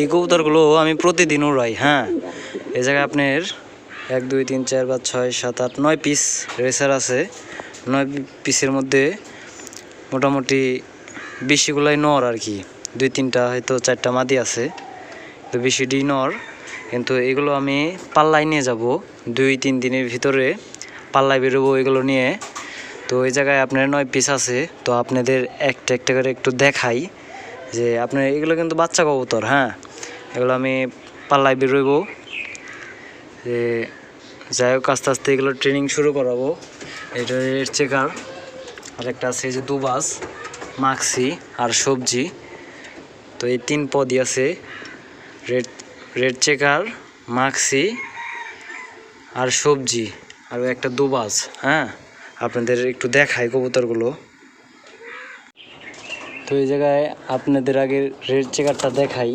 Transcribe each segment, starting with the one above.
এই কবুতরগুলো আমি প্রতিদিন উড়াই হ্যাঁ। এই জায়গায় আপনার এক, দুই, তিন, চার, পাঁচ, ছয়, সাত, আট, নয় পিস রেসার আছে। নয় পিসের মধ্যে মোটামুটি বেশিগুলাই নর আর কি। দুই, তিনটা হয়তো চারটা মাদি আছে, তো বেশি ডি নর। কিন্তু এগুলো আমি পাল্লায় নিয়ে যাব। দুই, তিন দিনের ভিতরে পাল্লায় বেরোবো এগুলো নিয়ে। তো এই জায়গায় আপনার নয় পিস আছে, তো আপনাদের একটা একটা করে একটু দেখাই। যে আপনার এগুলো কিন্তু বাচ্চা কবুতর হ্যাঁ? এগুলো আমি পাল্লায় বেরোইব যে যাই হোক, আস্তে আস্তে এগুলো ট্রেনিং শুরু করাবো। এটা রেড চেকার। আর একটা আছে যে দুবাস, মাক্সি আর সবজি। তো এই তিন পদই আছে। রেড রেড চেকার, মাক্সি আর সবজি। আর একটা দুবাজ হ্যাঁ? আপনাদের একটু দেখাই কবুতরগুলো। তো এই জায়গায় আপনাদের আগে রেড চেকারটা দেখাই।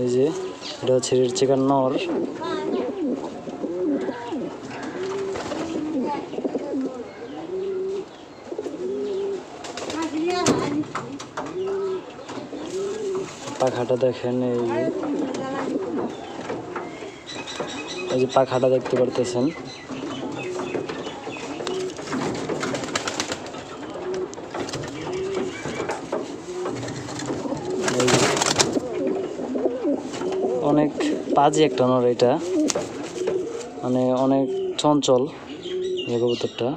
এই যে, এটা হচ্ছে রেড চেকার নর পাখাটা দেখেন এই এই যে পাখাটা দেখতে পারতেছেন। অনেক পাজি একটা নর এটা। মানে অনেক চঞ্চল এই কবুতরটা।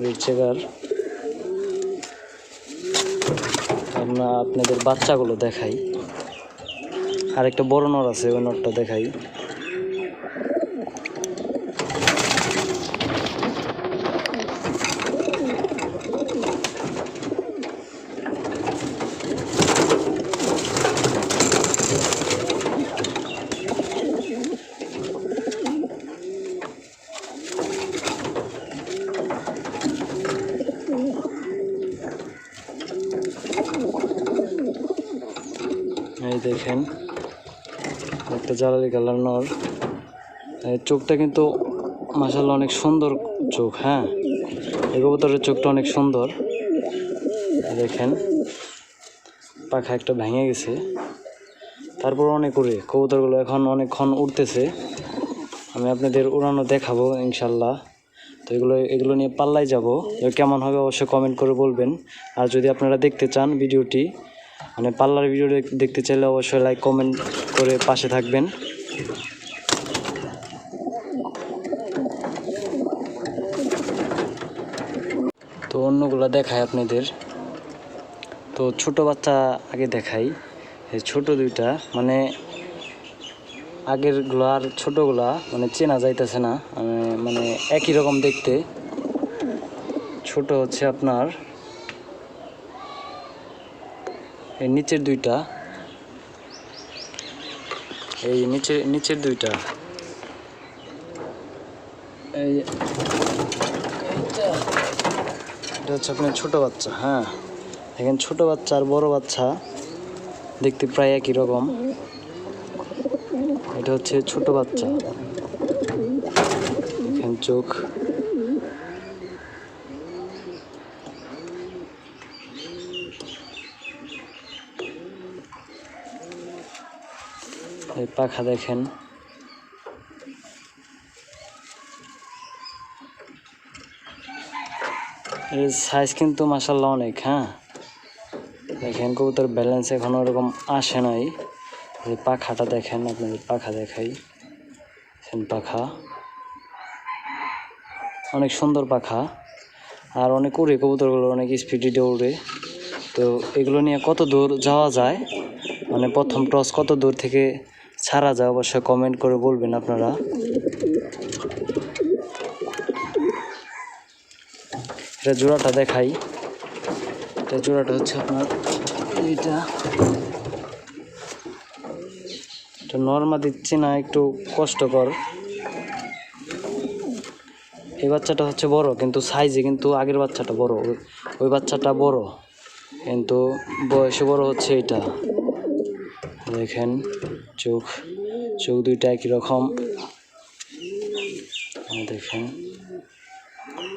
Red checker. আমরা আপনাদের বাচ্চাগুলো দেখাই। আর একটা বড় নর আছে ওই নরটা দেখাই। এই দেখেন, একটা জ্বালালি কালার নর চোখটা কিন্তু মাসাল্লাহ অনেক সুন্দর চোখ হ্যাঁ? এই কবুতরের চোখটা অনেক সুন্দর। দেখেন, পাখা একটা ভেঙে গেছে। তারপর অনেক উড়ে, কবুতরগুলো এখন অনেকক্ষণ উড়তেছে। আমি আপনাদের উড়ানো দেখাবো ইনশাল্লাহ তো এগুলো এগুলো নিয়ে পাল্লায় যাব। কেমন হবে অবশ্যই কমেন্ট করে বলবেন। আর যদি আপনারা দেখতে চান ভিডিওটি মানে পাল্লার ভিডিও দেখতে চাইলে অবশ্যই লাইক কমেন্ট করে পাশে থাকবেন। তো অন্যগুলো দেখায় আপনাদের। তো ছোট বাচ্চা আগে দেখাই। এই ছোট দুইটা মানে আগেরগুলো আর ছোটোগুলা মানে চেনা যাইতেছে না। মানে একই রকম দেখতে। ছোট হচ্ছে আপনার এই নিচের দুইটা। এই নিচের নিচের দুইটা। এই এটা হচ্ছে আপনার ছোট বাচ্চা হ্যাঁ। দেখেন ছোট বাচ্চা আর বড় বাচ্চা দেখতে প্রায় একই রকম। এটা হচ্ছে ছোট বাচ্চা। দেখেন চোখ এই পাখা দেখেন। এর সাইজ কিন্তু মাসাল্লাহ অনেক হ্যাঁ? দেখেন, কবুতর ব্যালেন্স এখন ওরকম আসে নাই। পাখাটা দেখেন, আপনাদের পাখা দেখাই। পাখা। অনেক সুন্দর পাখা। আর অনেক উড়ে কবুতরগুলো, অনেক স্পিডে উড়ে। তো এগুলো নিয়ে কত দূর যাওয়া যায়? মানে প্রথম টস কত দূর থেকে ছাড়া যায় অবশ্যই কমেন্ট করে বলবেন আপনারা। এটা জোড়াটা দেখাই। এটা জোড়াটা হচ্ছে আপনার এইটা। এটা নর্মা দিচ্ছি না, একটু কষ্টকর। এই বাচ্চাটা হচ্ছে বড়, কিন্তু সাইজে কিন্তু আগের বাচ্চাটা বড়। ওই- ওই বাচ্চাটা বড়, কিন্তু বয়সে বড় হচ্ছে এটা দেখেন। চোখ চোখ দুইটা একই রকম। দেখেন,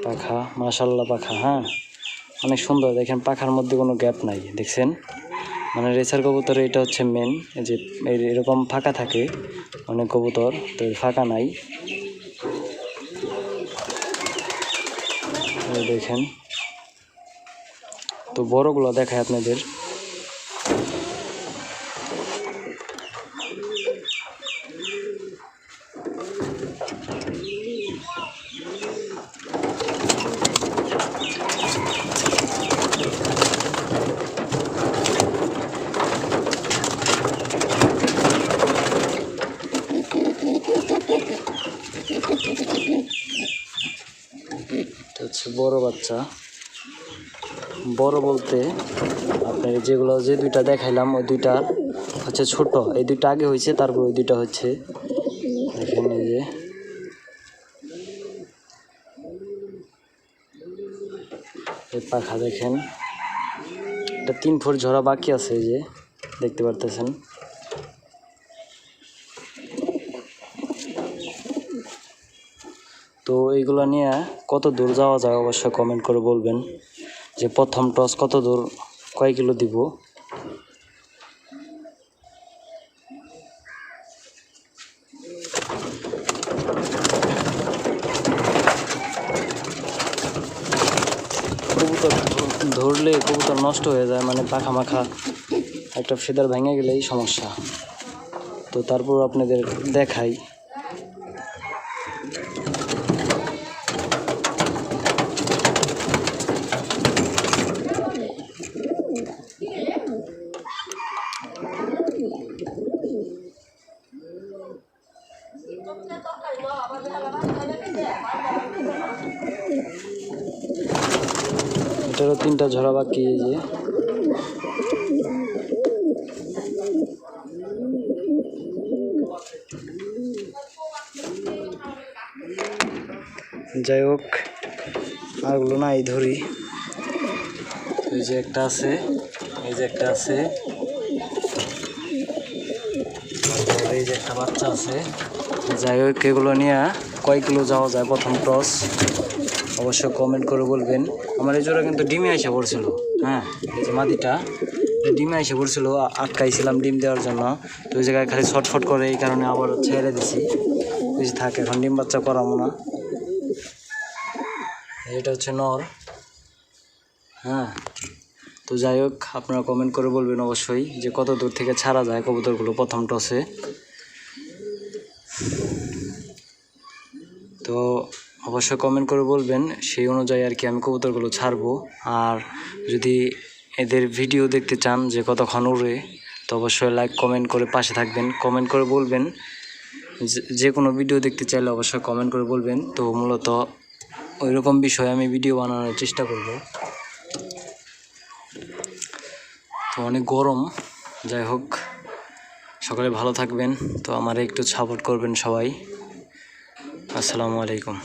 পাখা মাশাল্লাহ পাখা হ্যাঁ? অনেক সুন্দর, দেখেন পাখার মধ্যে কোনো গ্যাপ নাই, দেখছেন? মানে রেসার কবুতরে এটা হচ্ছে মেন যে এরকম ফাঁকা থাকে, অনেক কবুতর, তো ফাঁকা নাই। দেখেন, তো বড়গুলো দেখায় আপনাদের এটা হচ্ছে বড় বাচ্চা। বড় বলতে আপনার যেগুলো, যে দুইটা দেখাইলাম, ওই দুইটা হচ্ছে ছোট। এই দুইটা আগে হয়েছে, তারপর ওই দুইটা হচ্ছে। এই যে। এই পাখা দেখেন। এটা তিন ফুট ঝরা বাকি আছে, এই যে। দেখতে পারতেছেন। তো এইগুলো নিয়ে কত দূর যাওয়া যায় অবশ্যই কমেন্ট করে বলবেন যে প্রথম টস কত দূর, কয় কিলো দিব? কবুতর ধরলে কবুতর নষ্ট হয়ে যায় মানে পাখা মাখা একটা ফেদার ভেঙে গেলেই সমস্যা। তো তারপর আপনাদের দেখাই। এটারও তিনটা ঝরা বাকি এই যে। যাই হোক, আরগুলো না এই ধরি। এই যে একটা আছে, এই যে একটা আছে। এই যে একটা বাচ্চা আছে। যাই হোক, এগুলো নিয়ে কয় কিলো যাওয়া যায় প্রথম টস অবশ্যই কমেন্ট করে বলবেন, আমার এই জোড়া কিন্তু ডিমে এসে পড়ছিল। হ্যাঁ এই যে মাদিটা ডিমে এসে পড়ছিল আটকাইছিলাম ডিম দেওয়ার জন্য। তো ওই জায়গায় খালি ছটফট করে এই কারণে আবার ছেড়ে দিছি। বেশি থাকে, এখন ডিম বাচ্চা করাবো না। এটা হচ্ছে নর। হ্যাঁ তো যাই হোক, আপনারা কমেন্ট করে বলবেন অবশ্যই যে কত দূর থেকে ছাড়া যায় কবুতরগুলো প্রথম টসে। তো অবশ্যই কমেন্ট করে বলবেন। সেই অনুযায়ী আর কি আমি কবুতরগুলো ছাড়বো। আর যদি এদের ভিডিও দেখতে চান যে কতক্ষণ উড়ে, তো অবশ্যই লাইক কমেন্ট করে পাশে থাকবেন। কমেন্ট করে বলবেন। যে- কোনো ভিডিও দেখতে চাইলে অবশ্যই কমেন্ট করে বলবেন। তো মূলত ওই রকম বিষয়ে আমি ভিডিও বানানোর চেষ্টা করব। তো অনেক গরম। যাই হোক, সকালে ভালো থাকবেন। তো আমার একটু সাপোর্ট করবেন সবাই। আসসালামু আলাইকুম।